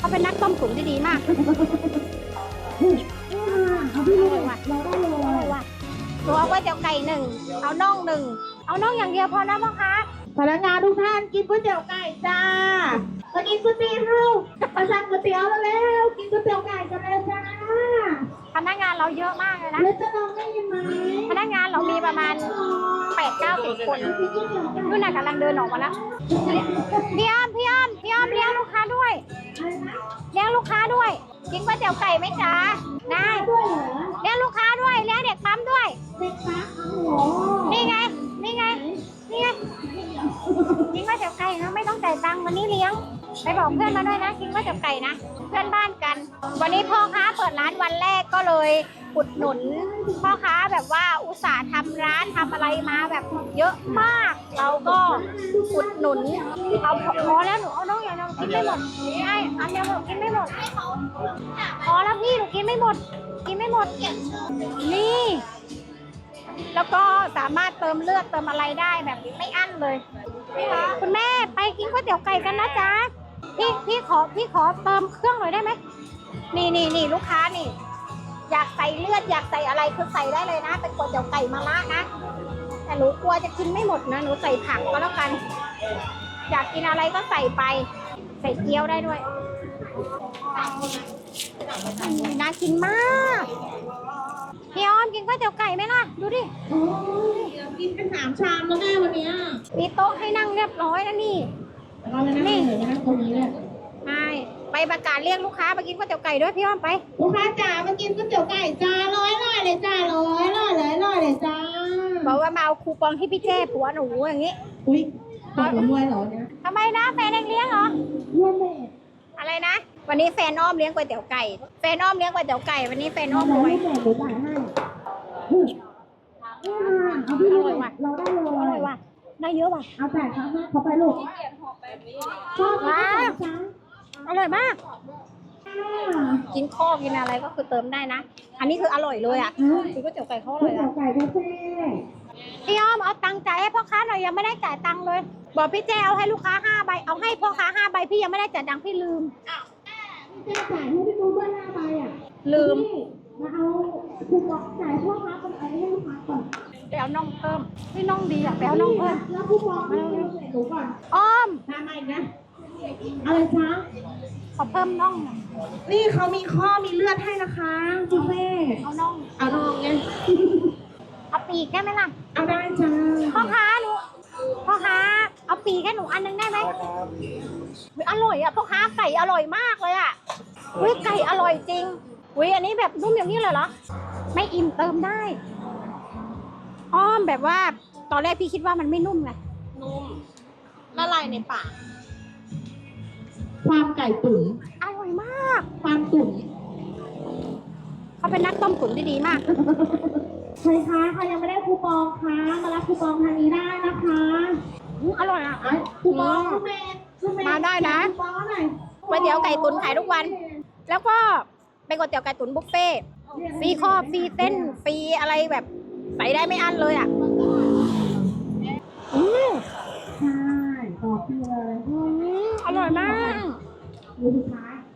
เขาเป็นนักต้มตุ๋นที่ดีมากเอาพี่เลยเราได้เลยหนูเอาก๋วยเตี๋ยวไก่หนึ่ง เอาน่องหนึ่ง เอาน่องอย่างเดียวพอนะพ่อค้าพนักงานทุกท่านกินก๋วยเตี๋ยวไก่จ้ามากินก๋วยเตี๋ยวมาสั่งก๋วยเตี๋ยวแล้วแล้วกินก๋วยเตี๋ยวไก่กันเลยจ้า พนักงานเราเยอะมากเลยนะแล้วจะลองได้ยินไหมพนักงานเรามีประมาณแปดเก้าสิบคนนู่นน่ะกำลังเดินออกมาแล้วพี่อ้อมพี่อ้อม กินก๋วยเตี๋ยวไก่ไหมจ๊ะได้ด้วยเหรอเลี้ยงลูกค้า วันนี้เลี้ยง ไปบอกเพื่อนมาด้วยนะกินก๋วยเตี๋ยวไก่นะ เพื่อนบ้านกัน วันนี้พ่อค้าเปิดร้านวันแรกก็เลยอุดหนุนพ่อค้าแบบว่าอุตส่าห์ทำร้านทำอะไรมาแบบเยอะมาก เราก็อุดหนุนเอาพอแล้วหนูเอาน้องอย่างน้องกินไม่หมดใช่อันเดียวหนูกินไม่หมดพอแล้วพี่หนูกินไม่หมด กินไม่หมดนี่ แล้วก็สามารถเติมเลือดเติมอะไรได้แบบไม่อั้นเลยคุณแม่ กินก๋วยเตี๋ยวไก่กันนะจ๊ะพี่พี่ขอพี่ขอเติมเครื่องหน่อยได้ไหมนี่นี่นี่ลูกค้านี่ อยากใส่เลือดอยากใส่อะไรคือใส่ได้เลยนะ เป็นก๋วยเตี๋ยวไก่มะระนะแต่หนูกลัวจะกินไม่หมดนะหนูใส่ผักก็แล้วกัน อยากกินอะไรก็ใส่ไป ใส่เกี๊ยวได้ด้วยน่ากินมาก กินก๋วยเตี๋ยวไก่ไหมล่ะ ดูดิ โอ้ยกินกันสามชามแล้วแม่วันเนี้ยมีโต๊ะให้นั่งเรียบร้อยแล้วนี่เราจะนั่งไหนนะตรงนี้เนี่ยใช่ ไปประกาศเรียกลูกค้ามากินก๋วยเตี๋ยวไก่ด้วยพี่อ้อมไป ลูกค้าจ๋ามากินก๋วยเตี๋ยวไก่จ้าร้อยร้อยเลยจ้าร้อยร้อยเลยร้อยเลยจ้าบอกว่ามาเอาคูปองที่พี่เจ้ผัวหนูอย่างนี้ อุ้ยตกมวยเหรอเนี่ยทำไมนะแฟนเองเลี้ยงเหรอร่วมแม่อะไรนะ วันนี้แฟนอ้อมเลี้ยงก๋วยเตี๋ยวไก่ แฟนอ้อมเลี้ยงก๋วยเตี๋ยวไก่ วันนี้แฟนอ้อมรวย แม่หนูจ่ายให้เอาพี่เลยเราได้เลอร่อยยว่ะได้เยอะว่ะเอาจ่ายเขาให้เขาไปลูกชอบไหมจ้าอร่อยมาก กินข้าวกินอะไรก็คือเติมได้นะ อันนี้คืออร่อยเลยอะคือก๋วยเตี๋ยวไก่เขาอก๋วร่ยอยเตี๋ยอะวไก่บุฟเฟ่พี่อ้อมเอาตังค์จ่ายให้พ่อค้าหน่อยยังไม่ได้จ่ายตังค์เลย บอกพี่เจ้เอาให้ลูกค้าห้าใบเอาให้พ่อค้าห้าใบพี่ยังไม่ได้จ่ายตังค์พี่ลืม พี่เจ๊จ่ายให้พี่ดูเบอร์หน้าไปอะลืม มาเอาคูปองจ่ายพ่อค้าเป็นอะไรให้ลูกค้าก่อนไปเอาน่องเพิ่มพี่น่องดีอะไปเอาน่องเพิ่มแล้วคูปองให้เราเสร็จหนูก่อนอ้อมทำไมนะอะไรจ๊ะขอเพิ่มน่องหน่อยนี่เขามีข้อมีเลือดให้นะคะบุฟเฟ่เอาน่องเอาลองไงเอาปีกได้ไหมล่ะเอาได้จ้าพ่อค้าหนูพ่อค้าเอาปีกให้หนูอันหนึงได้ไหมอุ๊ยอร่อยอะพ่อค้าไก่อร่อยมากเลยอะอุ้ยไก่อร่อยจริง อุ้ยอันนี้แบบนุ่มอย่างนี้เลยเหรอ ไม่อิ่มเติมได้ อ้อมแบบว่า ตอนแรกพี่คิดว่ามันไม่นุ่มไงนุ่มละลายในปากความไก่ตุ๋นอร่อยมาก ความตุ๋นเขาเป็นนักต้มตุ๋นที่ดีมาก ใครคะใครยังไม่ได้คูปองคะมารับคูปองทางนี้ได้นะคะอืมอร่อยอะไอ้คูปองลูกเมย์ลูกเย์มาได้นะ คูปองหน่อย ก๋วยเตี๋ยวไก่ตุ๋นขายทุกวัน แล้วก็ เป็นก๋วยเตี๋ยวไก่ตุ๋นบุฟเฟ่ต์ฟรีครอบฟรีเส้นฟรีอะไรแบบใส่ได้ไม่อั้นเลยอะ